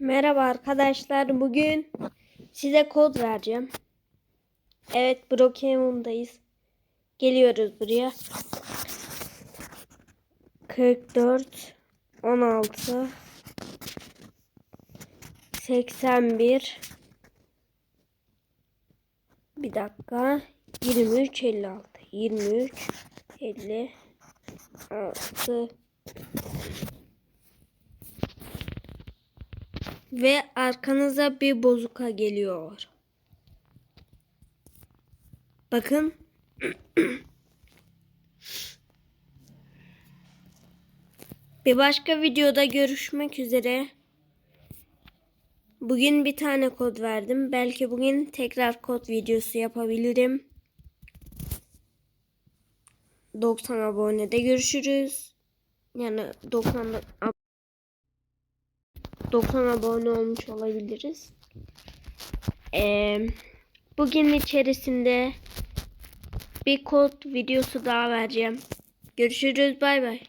Merhaba arkadaşlar. Bugün size kod vereceğim. Evet, Brookhaven'dayız. Geliyoruz buraya. 44 16 81 Bir dakika. 23 56 23 56 Ve arkanıza bir bozuka geliyor. Bakın. bir başka videoda görüşmek üzere. Bugün bir tane kod verdim. Belki bugün tekrar kod videosu yapabilirim. 90 abonede görüşürüz. Yani 90 ab- 90 abone olmuş olabiliriz. Ee, bugün içerisinde bir kod videosu daha vereceğim. Görüşürüz. Bay bay.